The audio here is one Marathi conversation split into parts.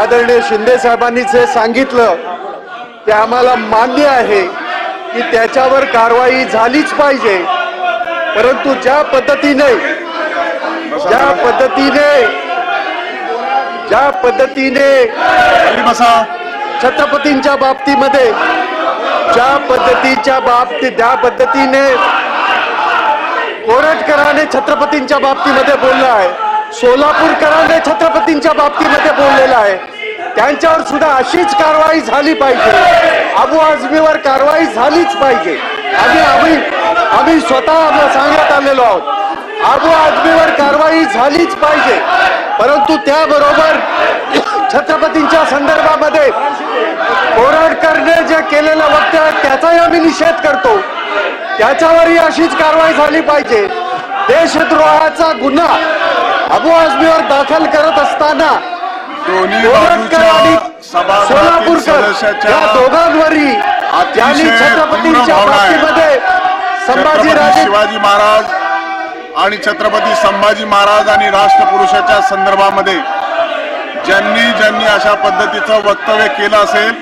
आदरणीय शिंदे साहेबांनी जे सांगितलं ते आम्हाला मान्य आहे की त्याच्यावर कारवाई झालीच पाहिजे. परंतु ज्या पद्धतीने ज्या पद्धतीने ज्या पद्धतीने बसा छत्रपतींच्या बाबतीमध्ये ज्या पद्धतीच्या बाबतीत ज्या पद्धतीने कोरटकराने छत्रपतींच्या बाबतीमध्ये बोललं आहे. सोलापूरकरांनी छत्रपतींच्या बाबतीमध्ये बोललेलं आहे. त्यांच्यावर सुद्धा अशीच कारवाई झाली पाहिजे. अबू आझमीवर कारवाई झालीच पाहिजे. आणि आम्ही आम्ही स्वतः सांगण्यात सांगत आलेलो आहोत. अबू आझमीवर कारवाई झालीच पाहिजे. परंतु त्याबरोबर छत्रपतींच्या संदर्भामध्ये कोराडकरने जे केलेलं वक्तव्य आहे, त्याचाही आम्ही निषेध करतो. त्याच्यावरही अशीच कारवाई झाली पाहिजे. देशद्रोहाचा गुन्हा अबू आझमीवर दाखल करत असताना दोन्ही कोरटकर आणि सोलापूरकर या दोघांवरही त्यांनी छत्रपतींच्या. बाबतीमध्ये संभाजीराजे शिवाजी महाराज आणि छत्रपती संभाजी महाराज आणि राष्ट्रपुरुषाच्या संदर्भामध्ये ज्यांनी ज्यांनी अशा पद्धतीचं वक्तव्य केलं असेल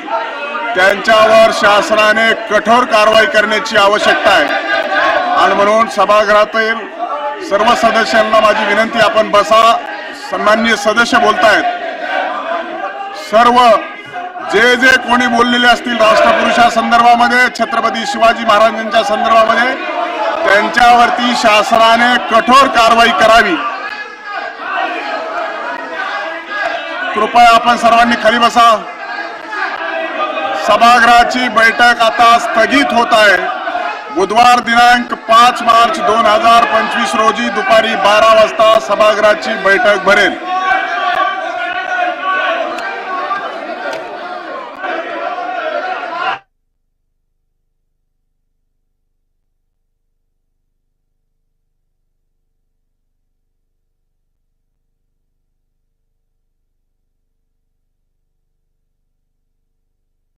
त्यांच्यावर शासनाने कठोर कारवाई करण्याची आवश्यकता आहे आणि म्हणून सभागृहातील सर्व सदस्यांना माझी विनंती आपण बसा. सन्माननीय सदस्य बोलतायत. सर्व जे जे कोणी बोललेले असतील राष्ट्रपुरुषा संदर्भामध्ये छत्रपती शिवाजी महाराजांच्या संदर्भामध्ये त्यांच्यावरती शासनाने कठोर कारवाई करावी. कृपया आपण सर्वांनी खाली बसा. सभागृहाची बैठक आता स्थगित होत आहे. बुधवार दिनांक पाच मार्च दोन हजार पंचवीस रोजी दुपारी बारा वाजता सभागृहाची बैठक भरेल.